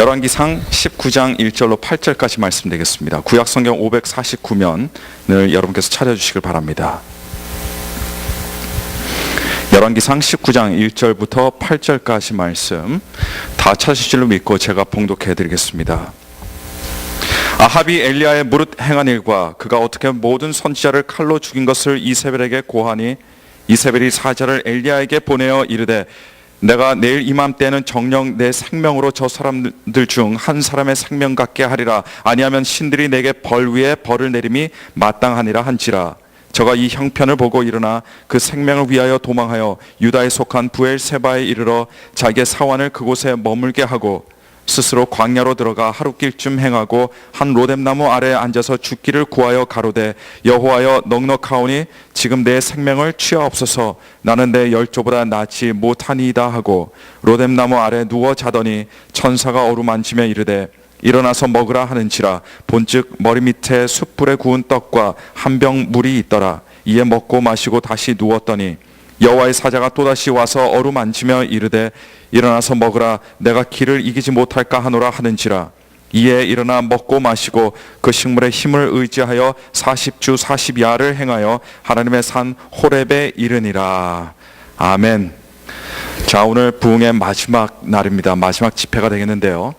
열왕기상 19장 1절로 8절까지 말씀드리겠습니다. 구약 성경 549면을 여러분께서 찾아 주시길 바랍니다. 열왕기상 19장 1절부터 8절까지 말씀 다 찾으실 줄 믿고 제가 봉독해 드리겠습니다. 아합이 엘리야의 무릇 행한 일과 그가 어떻게 모든 선지자를 칼로 죽인 것을 이세벨에게 고하니 이세벨이 사자를 엘리야에게 보내어 이르되 내가 내일 이맘때는 정령 내 생명으로 저 사람들 중 한 사람의 생명 같게 하리라. 아니하면 신들이 내게 벌 위에 벌을 내림이 마땅하니라 한지라. 저가 이 형편을 보고 일어나 그 생명을 위하여 도망하여 유다에 속한 부엘세바에 이르러 자기의 사환을 그곳에 머물게 하고 스스로 광야로 들어가 하루길쯤 행하고 한 로뎀나무 아래에 앉아서 죽기를 구하여 가로되 여호와여 넉넉하오니 지금 내 생명을 취하옵소서. 나는 내 열조보다 낫지 못하니이다 하고 로뎀나무 아래 누워 자더니 천사가 어루만지며 이르되 일어나서 먹으라 하는지라. 본즉 머리 밑에 숯불에 구운 떡과 한 병 물이 있더라. 이에 먹고 마시고 다시 누웠더니 여호와의 사자가 또다시 와서 어루만지며 이르되 일어나서 먹으라. 내가 길을 이기지 못할까 하노라 하는지라. 이에 일어나 먹고 마시고 그 식물의 힘을 의지하여 40주 40야를 행하여 하나님의 산 호렙에 이르니라. 아멘. 자 오늘 부흥의 마지막 날입니다. 마지막 집회가 되겠는데요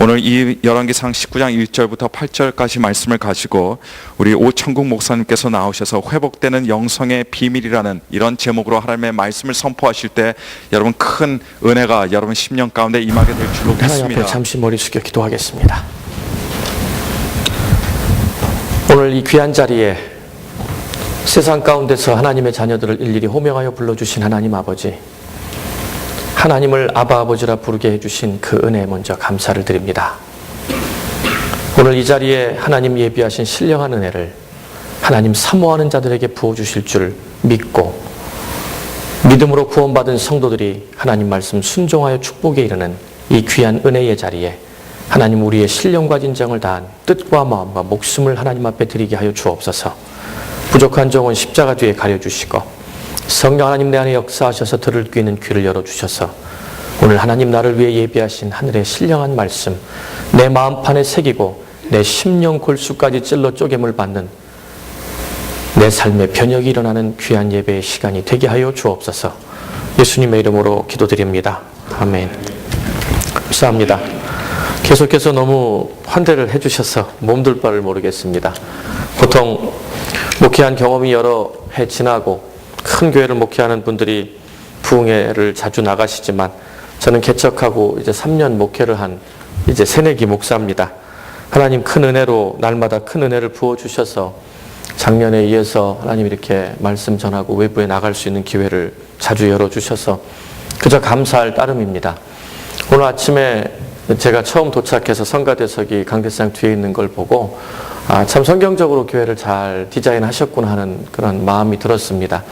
오늘 이 열왕기상 19장 1절부터 8절까지 말씀을 가지고 우리 오천국 목사님께서 나오셔서 회복되는 영성의 비밀이라는 이런 제목으로 하나님의 말씀을 선포하실 때 여러분 큰 은혜가 여러분 심령 가운데 임하게 될 줄로 믿습니다. 잠시 머리 숙여 기도하겠습니다. 오늘 이 귀한 자리에 세상 가운데서 하나님의 자녀들을 일일이 호명하여 불러주신 하나님 아버지, 하나님을 아바 아버지라 부르게 해주신 그 은혜에 먼저 감사를 드립니다. 오늘 이 자리에 하나님 예비하신 신령한 은혜를 하나님 사모하는 자들에게 부어주실 줄 믿고 믿음으로 구원받은 성도들이 하나님 말씀 순종하여 축복에 이르는 이 귀한 은혜의 자리에 하나님 우리의 신령과 진정을 다한 뜻과 마음과 목숨을 하나님 앞에 드리게 하여 주옵소서. 부족한 종은 십자가 뒤에 가려주시고 성령 하나님 내 안에 역사하셔서 들을 귀는 귀를 열어주셔서 오늘 하나님 나를 위해 예비하신 하늘의 신령한 말씀 내 마음판에 새기고 내 심령 골수까지 찔러 쪼개물 받는 내 삶의 변혁이 일어나는 귀한 예배의 시간이 되게 하여 주옵소서. 예수님의 이름으로 기도드립니다. 아멘. 감사합니다. 계속해서 너무 환대를 해주셔서 몸둘 바를 모르겠습니다. 보통 목회한 경험이 여러 해 지나고 큰 교회를 목회하는 분들이 부흥회를 자주 나가시지만 저는 개척하고 이제 3년 목회를 한 이제 새내기 목사입니다. 하나님 큰 은혜로 날마다 큰 은혜를 부어 주셔서 작년에 이어서 하나님 이렇게 말씀 전하고 외부에 나갈 수 있는 기회를 자주 열어 주셔서 그저 감사할 따름입니다. 오늘 아침에 제가 처음 도착해서 성가대석이 강대상 뒤에 있는 걸 보고 아, 참 성경적으로 교회를 잘 디자인하셨구나 하는 그런 마음이 들었습니다.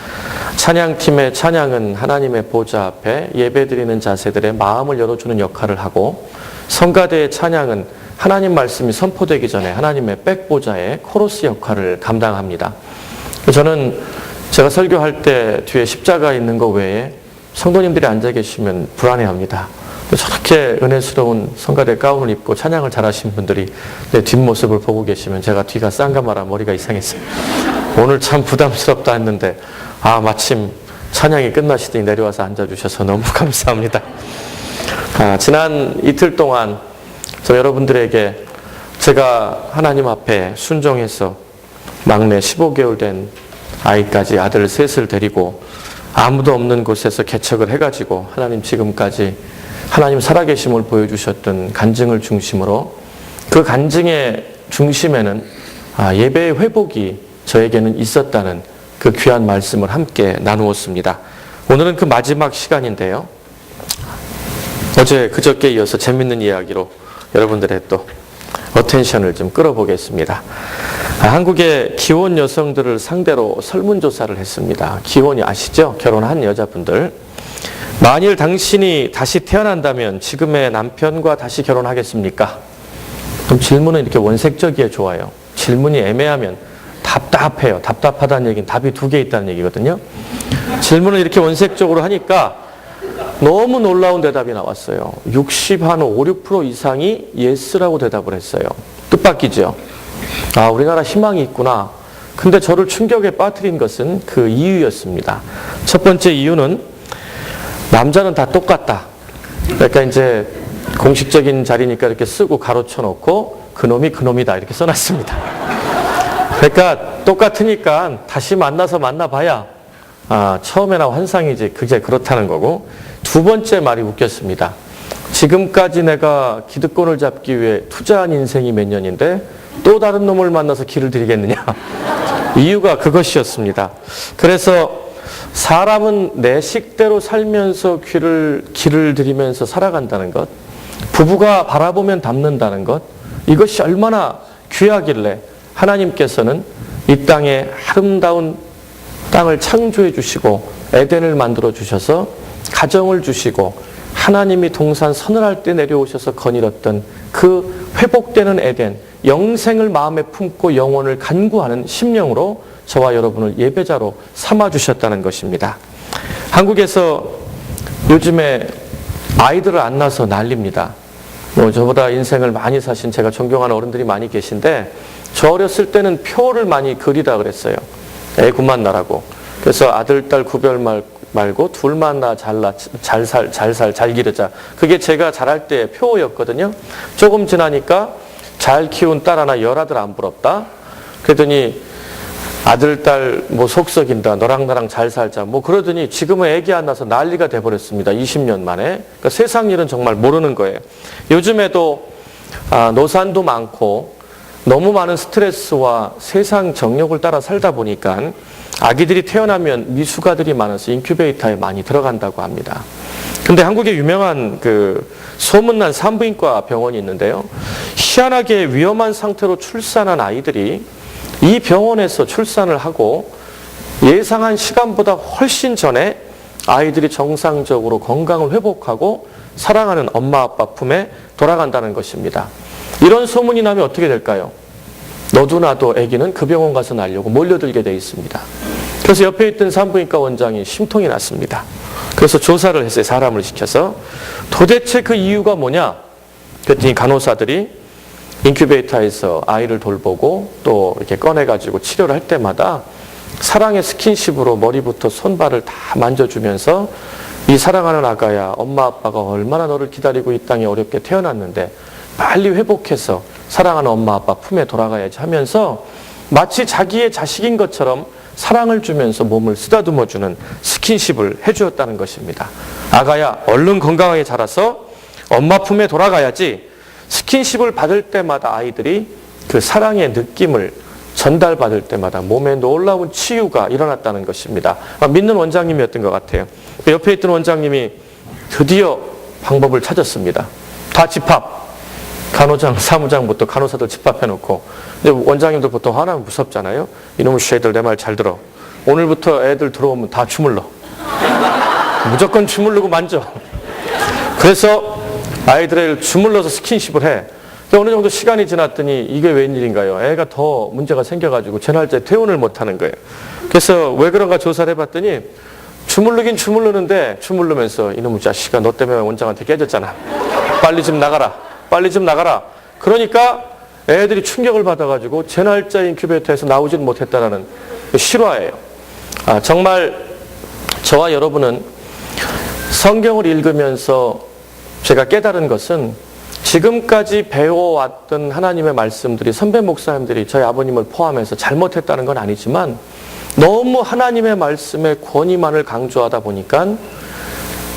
찬양팀의 찬양은 하나님의 보좌 앞에 예배드리는 자세들의 마음을 열어주는 역할을 하고 성가대의 찬양은 하나님 말씀이 선포되기 전에 하나님의 백보좌의 코러스 역할을 감당합니다. 저는 제가 설교할 때 뒤에 십자가 있는 거 외에 성도님들이 앉아 계시면 불안해합니다. 저렇게 은혜스러운 성가대 가운을 입고 찬양을 잘하신 분들이 내 뒷모습을 보고 계시면 제가 뒤가 쌍가마라 머리가 이상했어요. 오늘 참 부담스럽다 했는데 아 마침 찬양이 끝나시더니 내려와서 앉아주셔서 너무 감사합니다. 아, 지난 이틀 동안 저 여러분들에게 제가 하나님 앞에 순종해서 막내 15개월 된 아이까지 아들 셋을 데리고 아무도 없는 곳에서 개척을 해가지고 하나님 지금까지 하나님 살아계심을 보여주셨던 간증을 중심으로 그 간증의 중심에는 아, 예배의 회복이 저에게는 있었다는 그 귀한 말씀을 함께 나누었습니다. 오늘은 그 마지막 시간인데요. 어제 그저께 이어서 재밌는 이야기로 여러분들의 또 어텐션을 좀 끌어보겠습니다. 아, 한국의 기혼 여성들을 상대로 설문조사를 했습니다. 기혼이 아시죠? 결혼한 여자분들. 만일 당신이 다시 태어난다면 지금의 남편과 다시 결혼하겠습니까? 그럼 질문은 이렇게 원색적이에 좋아요. 질문이 애매하면 답답해요. 답답하다는 얘기는 답이 두 개 있다는 얘기거든요. 질문을 이렇게 원색적으로 하니까 너무 놀라운 대답이 나왔어요. 60, 한 5, 6% 이상이 예스라고 대답을 했어요. 뜻밖이죠. 아, 우리나라 희망이 있구나. 근데 저를 충격에 빠뜨린 것은 그 이유였습니다. 첫 번째 이유는 남자는 다 똑같다. 그러니까 이제 공식적인 자리니까 이렇게 쓰고 가로쳐 놓고 그놈이 그놈이다 이렇게 써놨습니다. 그러니까 똑같으니까 다시 만나서 만나봐야 아, 처음에나 환상이지 그게 그렇다는 거고 두 번째 말이 웃겼습니다. 지금까지 내가 기득권을 잡기 위해 투자한 인생이 몇 년인데 또 다른 놈을 만나서 길을 들이겠느냐. 이유가 그것이었습니다. 그래서 사람은 내 식대로 살면서 귀를, 길을 들이면서 살아간다는 것, 부부가 바라보면 닮는다는 것, 이것이 얼마나 귀하길래 하나님께서는 이 땅에 아름다운 땅을 창조해 주시고 에덴을 만들어 주셔서 가정을 주시고 하나님이 동산 서늘할 때 내려오셔서 거닐었던 그 회복되는 에덴 영생을 마음에 품고 영혼을 간구하는 심령으로 저와 여러분을 예배자로 삼아 주셨다는 것입니다. 한국에서 요즘에 아이들을 안 낳아서 난립니다. 뭐 저보다 인생을 많이 사신 제가 존경하는 어른들이 많이 계신데 저 어렸을 때는 표를 많이 그리다 그랬어요. 애구만 나라고. 그래서 아들, 딸 구별 말, 말고 둘만 나 잘 나, 잘 살, 잘 살, 잘 기르자. 그게 제가 자랄 때 표였거든요. 조금 지나니까 잘 키운 딸 하나 열아들 안 부럽다. 그랬더니 아들, 딸, 뭐, 속 썩인다. 너랑 나랑 잘 살자. 뭐, 그러더니 지금은 애기 안 나서 난리가 돼버렸습니다. 20년 만에. 그러니까 세상 일은 정말 모르는 거예요. 요즘에도, 아, 노산도 많고, 너무 많은 스트레스와 세상 정욕을 따라 살다 보니까 아기들이 태어나면 미숙아들이 많아서 인큐베이터에 많이 들어간다고 합니다. 근데 한국에 유명한 그 소문난 산부인과 병원이 있는데요. 희한하게 위험한 상태로 출산한 아이들이 이 병원에서 출산을 하고 예상한 시간보다 훨씬 전에 아이들이 정상적으로 건강을 회복하고 사랑하는 엄마 아빠 품에 돌아간다는 것입니다. 이런 소문이 나면 어떻게 될까요? 너도 나도 아기는 그 병원 가서 날려고 몰려들게 돼 있습니다. 그래서 옆에 있던 산부인과 원장이 심통이 났습니다. 그래서 조사를 했어요. 사람을 시켜서. 도대체 그 이유가 뭐냐? 그랬더니 간호사들이 인큐베이터에서 아이를 돌보고 또 이렇게 꺼내가지고 치료를 할 때마다 사랑의 스킨십으로 머리부터 손발을 다 만져주면서 이 사랑하는 아가야, 엄마 아빠가 얼마나 너를 기다리고 이 땅에 어렵게 태어났는데 빨리 회복해서 사랑하는 엄마 아빠 품에 돌아가야지 하면서 마치 자기의 자식인 것처럼 사랑을 주면서 몸을 쓰다듬어 주는 스킨십을 해주었다는 것입니다. 아가야, 얼른 건강하게 자라서 엄마 품에 돌아가야지 스킨십을 받을 때마다 아이들이 그 사랑의 느낌을 전달받을 때마다 몸에 놀라운 치유가 일어났다는 것입니다. 아, 믿는 원장님이었던 것 같아요. 그 옆에 있던 원장님이 드디어 방법을 찾았습니다. 다 집합. 간호장, 사무장부터 간호사들 집합해놓고 원장님들 보통 화나면 무섭잖아요. 이놈의 쉐들 내 말 잘 들어. 오늘부터 애들 들어오면 다 주물러. 무조건 주물르고 만져. 그래서 아이들을 주물러서 스킨십을 해. 어느 정도 시간이 지났더니 이게 웬일인가요? 애가 더 문제가 생겨가지고 전날째 퇴원을 못하는 거예요. 그래서 왜 그런가 조사를 해봤더니 주물르긴 주물르는데 주물르면서 이놈의 자식아 너 때문에 원장한테 깨졌잖아. 빨리 좀 나가라. 빨리 좀 나가라. 그러니까 애들이 충격을 받아가지고 제 날짜 인큐베이터에서 나오질 못했다라는 실화예요. 아, 정말 저와 여러분은 성경을 읽으면서 제가 깨달은 것은 지금까지 배워왔던 하나님의 말씀들이 선배 목사님들이 저희 아버님을 포함해서 잘못했다는 건 아니지만 너무 하나님의 말씀의 권위만을 강조하다 보니까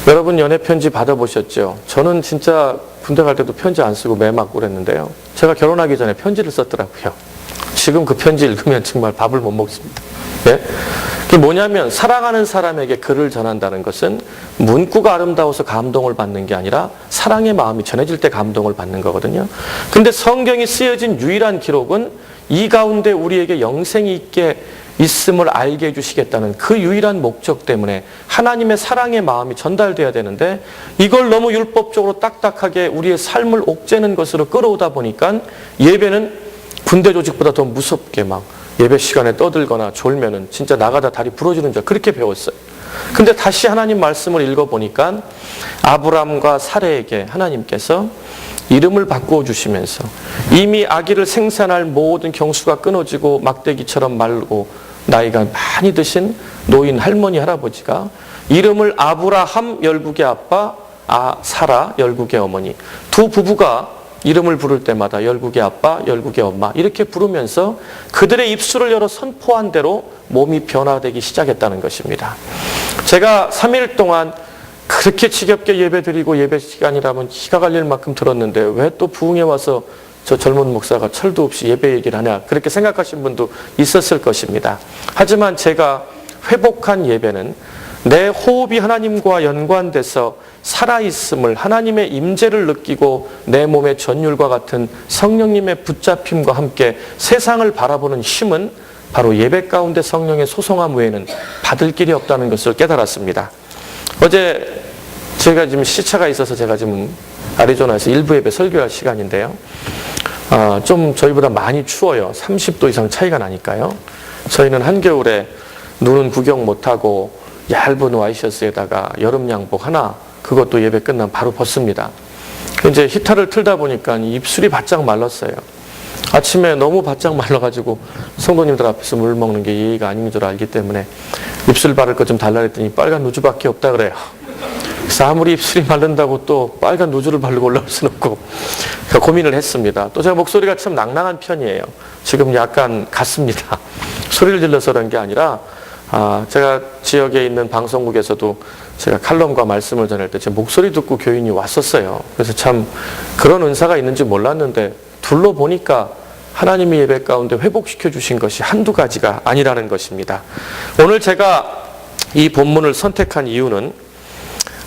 여러분 연애 편지 받아보셨죠? 저는 진짜 군대 갈 때도 편지 안 쓰고 매 맞고 그랬는데요. 제가 결혼하기 전에 편지를 썼더라고요. 지금 그 편지 읽으면 정말 밥을 못 먹습니다. 예? 그게 뭐냐면 사랑하는 사람에게 글을 전한다는 것은 문구가 아름다워서 감동을 받는 게 아니라 사랑의 마음이 전해질 때 감동을 받는 거거든요. 근데 성경이 쓰여진 유일한 기록은 이 가운데 우리에게 영생이 있게 있음을 알게 해주시겠다는 그 유일한 목적 때문에 하나님의 사랑의 마음이 전달돼야 되는데 이걸 너무 율법적으로 딱딱하게 우리의 삶을 옥죄는 것으로 끌어오다 보니까 예배는 군대 조직보다 더 무섭게 막 예배 시간에 떠들거나 졸면은 진짜 나가다 다리 부러지는 줄 그렇게 배웠어요. 근데 다시 하나님 말씀을 읽어보니까 아브람과 사레에게 하나님께서 이름을 바꾸어 주시면서 이미 아기를 생산할 모든 경수가 끊어지고 막대기처럼 말고 나이가 많이 드신 노인 할머니 할아버지가 이름을 아브라함 열국의 아빠 아 사라 열국의 어머니 두 부부가 이름을 부를 때마다 열국의 아빠, 열국의 엄마 이렇게 부르면서 그들의 입술을 열어 선포한 대로 몸이 변화되기 시작했다는 것입니다. 제가 3일 동안 그렇게 지겹게 예배 드리고 예배 시간이라면 기가 갈릴 만큼 들었는데 왜 또 부흥에 와서 저 젊은 목사가 철도 없이 예배 얘기를 하냐 그렇게 생각하신 분도 있었을 것입니다. 하지만 제가 회복한 예배는 내 호흡이 하나님과 연관돼서 살아있음을 하나님의 임재를 느끼고 내 몸의 전율과 같은 성령님의 붙잡힘과 함께 세상을 바라보는 힘은 바로 예배 가운데 성령의 소송함 외에는 받을 길이 없다는 것을 깨달았습니다. 어제 제가 지금 시차가 있어서 제가 지금 아리조나에서 일부 예배 설교할 시간인데요. 아, 좀 저희보다 많이 추워요. 30도 이상 차이가 나니까요. 저희는 한겨울에 눈은 구경 못하고 얇은 와이셔츠에다가 여름 양복 하나 그것도 예배 끝나면 바로 벗습니다. 이제 히터를 틀다 보니까 입술이 바짝 말랐어요. 아침에 너무 바짝 말라가지고 성도님들 앞에서 물 먹는 게 예의가 아닌 줄 알기 때문에 입술 바를 것 좀 달라 그랬더니 빨간 누주밖에 없다 그래요. 그래서 아무리 입술이 마른다고 또 빨간 누주를 바르고 올라올 수는 없고 그러니까 고민을 했습니다. 또 제가 목소리가 참 낭낭한 편이에요. 지금 약간 갔습니다. 소리를 질러서 그런 게 아니라 아, 제가 지역에 있는 방송국에서도 제가 칼럼과 말씀을 전할 때 제 목소리 듣고 교인이 왔었어요. 그래서 참 그런 은사가 있는지 몰랐는데 둘러보니까 하나님의 예배 가운데 회복시켜 주신 것이 한두 가지가 아니라는 것입니다. 오늘 제가 이 본문을 선택한 이유는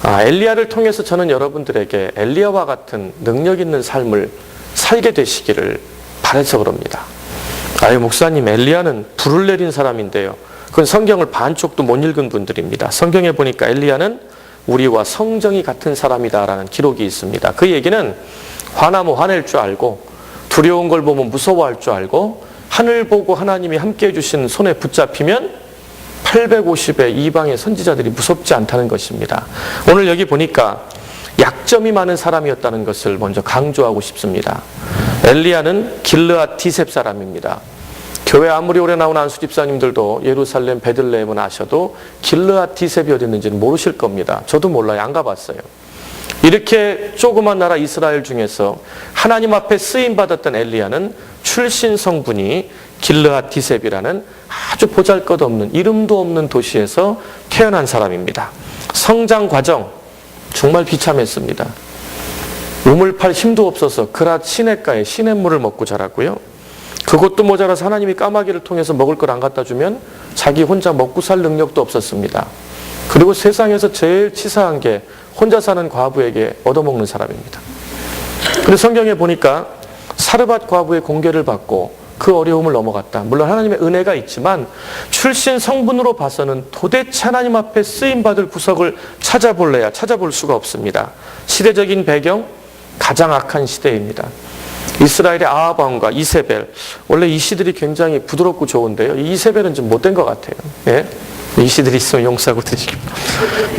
아, 엘리야를 통해서 저는 여러분들에게 엘리야와 같은 능력 있는 삶을 살게 되시기를 바라서 그럽니다. 아유 목사님 엘리야는 불을 내린 사람인데요. 그건 성경을 반쪽도 못 읽은 분들입니다. 성경에 보니까 엘리야는 우리와 성정이 같은 사람이다라는 기록이 있습니다. 그 얘기는 화나면 화낼 줄 알고 두려운 걸 보면 무서워할 줄 알고 하늘 보고 하나님이 함께 해주신 손에 붙잡히면 850의 이방의 선지자들이 무섭지 않다는 것입니다. 오늘 여기 보니까 약점이 많은 사람이었다는 것을 먼저 강조하고 싶습니다. 엘리야는 길르앗 디셉 사람입니다. 교회 아무리 오래 나온 안수 집사님들도 예루살렘 베들레헴은 아셔도 길르앗 디셉이 어디 있는지는 모르실 겁니다. 저도 몰라요. 안 가봤어요. 이렇게 조그만 나라 이스라엘 중에서 하나님 앞에 쓰임 받았던 엘리야는 출신 성분이 길르앗 디셉이라는 아주 보잘것없는 이름도 없는 도시에서 태어난 사람입니다. 성장 과정 정말 비참했습니다. 우물팔 힘도 없어서 그랏 시냇가에 시냇물을 먹고 자랐고요. 그것도 모자라서 하나님이 까마귀를 통해서 먹을 걸 안 갖다 주면 자기 혼자 먹고 살 능력도 없었습니다. 그리고 세상에서 제일 치사한 게 혼자 사는 과부에게 얻어먹는 사람입니다. 근데 성경에 보니까 사르밧 과부의 공개를 받고 그 어려움을 넘어갔다. 물론 하나님의 은혜가 있지만 출신 성분으로 봐서는 도대체 하나님 앞에 쓰임 받을 구석을 찾아볼래야 찾아볼 수가 없습니다. 시대적인 배경 가장 악한 시대입니다. 이스라엘의 아합 왕과 이세벨 원래 이 시들이 굉장히 부드럽고 좋은데요. 이 이세벨은 좀 못된 것 같아요. 예? 이 시들이 있으면 용서하고 드시기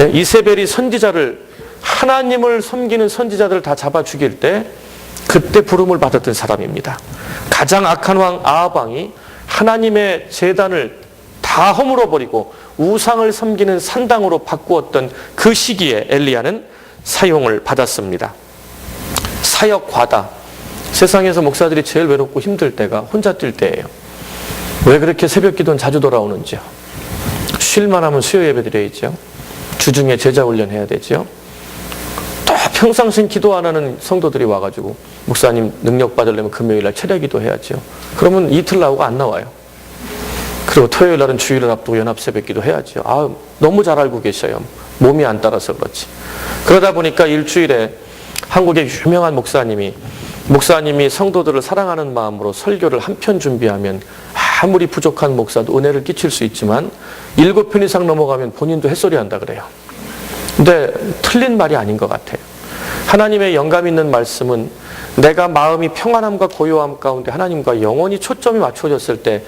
예? 이세벨이 선지자를 하나님을 섬기는 선지자들을 다 잡아 죽일 때 그때 부름을 받았던 사람입니다. 가장 악한 왕 아합 왕이 하나님의 재단을 다 허물어 버리고 우상을 섬기는 산당으로 바꾸었던 그 시기에 엘리야는 사용을 받았습니다. 사역 과다. 세상에서 목사들이 제일 외롭고 힘들 때가 혼자 뛸 때예요. 왜 그렇게 새벽 기도는 자주 돌아오는지요. 쉴만 하면 수요 예배 드려야죠. 주중에 제자 훈련 해야 되죠. 또 평상신 기도 안 하는 성도들이 와가지고 목사님 능력 받으려면 금요일 날 철야 기도 해야죠. 그러면 이틀 나오고 안 나와요. 그리고 토요일 날은 주일을 앞두고 연합 새벽 기도 해야죠. 아, 너무 잘 알고 계셔요. 몸이 안 따라서 그렇지. 그러다 보니까 일주일에 한국의 유명한 목사님이 목사님이 성도들을 사랑하는 마음으로 설교를 한 편 준비하면 아무리 부족한 목사도 은혜를 끼칠 수 있지만 일곱 편 이상 넘어가면 본인도 햇소리 한다 그래요. 근데 틀린 말이 아닌 것 같아요. 하나님의 영감 있는 말씀은 내가 마음이 평안함과 고요함 가운데 하나님과 영원히 초점이 맞춰졌을 때